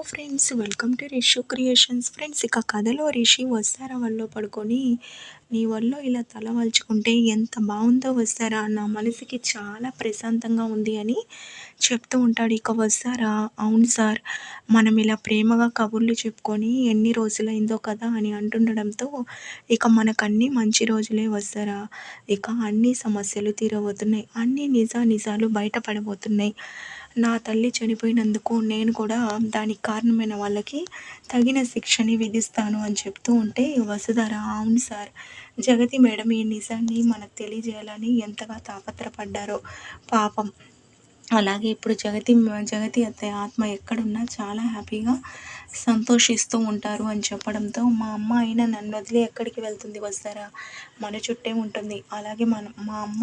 Hello friends welcome to Rishu creations. Friends ఇక కథలో రిషి వస్తారా వల్ల పడుకొని నీ వల్ల ఇలా తలవల్చుకుంటే ఎంత బాగుందో వస్తారా? నా మనసుకి చాలా ప్రశాంతంగా ఉంది అని చెప్తూ ఉంటాడు ఇక వస్తారా? అవును సార్. మనం ఇలా ప్రేమగా కబుర్లు చెప్పుకొని ఎన్ని రోజులైందో కదా అని అంటుండడంతో ఇక మనకు అన్ని మంచి రోజులే వస్తారా? ఇక అన్ని సమస్యలు తీరబోతున్నాయి. అన్ని నిజ నిజాలు బయటపడబోతున్నాయి. నా తల్లి చనిపోయినందుకు నేను కూడా దానికి కారణమైన వాళ్ళకి తగిన శిక్షని విధిస్తాను అని చెప్తూ ఉంటే వసుధర అవును సార్. జగతి మేడం ఈ నిజాన్ని మనకు తెలియజేయాలని ఎంతగా తాపత్రపడ్డారో. పాపం. అలాగే ఇప్పుడు జగతి జగతి అత్తయ్య ఆత్మ ఎక్కడున్నా చాలా హ్యాపీగా సంతోషిస్తూ ఉంటారు అని చెప్పడంతో మా అమ్మ అయినా నన్ను వదిలి ఎక్కడికి వెళ్తుంది వస్తారా? మన చుట్టే ఉంటుంది. అలాగే మన మా అమ్మ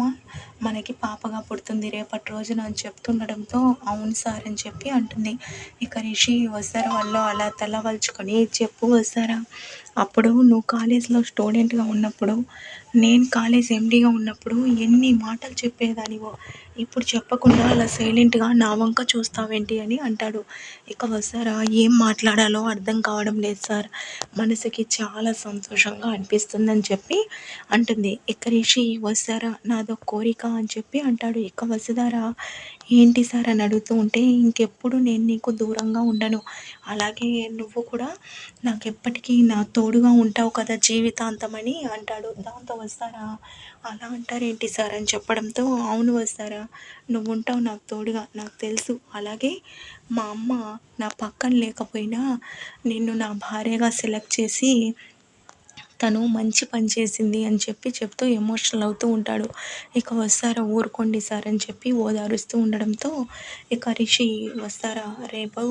మనకి పాపగా పుడుతుంది రేపటి రోజున అని చెప్తుండడంతో అవును సార్ అని చెప్పి అంటుంది. ఇక రిషి వస్తారా వాళ్ళు అలా తల చెప్పు వస్తారా? అప్పుడు నువ్వు కాలేజ్లో స్టూడెంట్గా ఉన్నప్పుడు నేను కాలేజ్ ఎండీగా ఉన్నప్పుడు ఎన్ని మాటలు చెప్పేదానివో ఇప్పుడు చెప్పకుండా అలా సైలెంట్గా నా వంక చూస్తావేంటి? అని అంటాడు. ఇక వస్తారా? ఏం మాట్లాడాలో అర్థం కావడం లేదు సార్. మనసుకి చాలా సంతోషంగా అనిపిస్తుందని చెప్పి అంటుంది. ఇక రిషి వస్తారా? నాదో కోరిక అని చెప్పి అంటాడు. ఇక వసుధారా ఏంటి సార్? అని అడుగుతూ ఉంటే ఇంకెప్పుడు నేను నీకు దూరంగా ఉండను. అలాగే నువ్వు కూడా నాకు ఎప్పటికీ నా తోడుగా ఉంటావు కదా జీవితాంతమని అంటాడు. దాంతో వస్తారా? అలా అంటారేంటి సార్? అని చెప్పడంతో అవును వస్తారా? నువ్వు ఉంటావు నాకు తోడుగా. నాకు తెలుసు. అలాగే మా అమ్మ నా పక్కన లేకపోయినా నిన్ను నా భార్యగా సెలెక్ట్ చేసి తను మంచి పని చేసింది అని చెప్పి చెప్తూ ఎమోషనల్ అవుతూ ఉంటాడు. ఇక వస్తారా ఊరుకోండి సార్ అని చెప్పి ఓదారుస్తూ ఉండడంతో ఇక రిషి వస్తారా? రేపు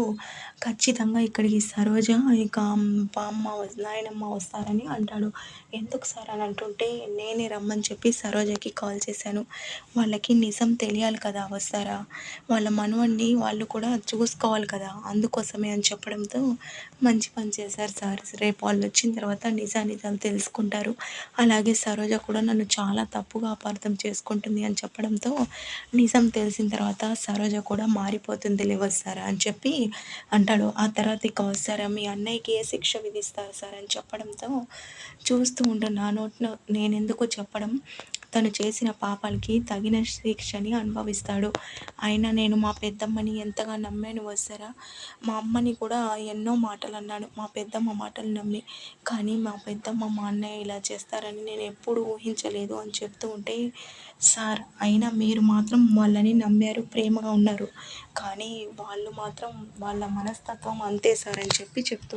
ఖచ్చితంగా ఇక్కడికి సరోజ ఇక బామ్మ నాయనమ్మ వస్తారని అంటాడు. ఎందుకు సార్ అని అంటుంటే నేనే రమ్మని చెప్పి సరోజకి కాల్ చేశాను. వాళ్ళకి నిజం తెలియాలి కదా వస్తారా? వాళ్ళ మనవడిని వాళ్ళు కూడా చూసుకోవాలి కదా అందుకోసమే అని చెప్పడంతో మంచి పని చేశారు సార్. రేపు వాళ్ళు వచ్చిన తర్వాత నిజానిజాలు తెలుసుకుంటారు. అలాగే సరోజ కూడా నన్ను చాలా తప్పుగా అపార్థం చేసుకుంటుంది అని చెప్పడంతో నిజం తెలిసిన తర్వాత సరోజ కూడా మారిపోతుంది లేవస్తారా అని చెప్పి అంటాడు. ఆ తర్వాత ఇక వస్తారా మీ అన్నయ్యకి ఏ శిక్ష విధిస్తారు సార్ అని చెప్పడంతో చూస్తూ ఉండు నా నోట్లో నేను ఎందుకు చెప్పడం. తను చేసిన పాపాలకి తగిన శిక్షని అనుభవిస్తాడు. అయినా నేను మా పెద్దమ్మని ఎంతగా నమ్మాను వస్తారా మా అమ్మని కూడా ఎన్నో మాటలు అన్నాను మా పెద్దమ్మ మాటలు నమ్మి కానీ మా పెద్దమ్మ మా అన్నయ్య ఇలా చేస్తారని నేను ఎప్పుడు ఊహించలేదు అని చెప్తూ ఉంటే సార్ అయినా మీరు మాత్రం వాళ్ళని నమ్మారు ప్రేమగా ఉన్నారు. కానీ వాళ్ళు మాత్రం వాళ్ళ మనస్తత్వం అంతే సార్ అని చెప్పి చెప్తూ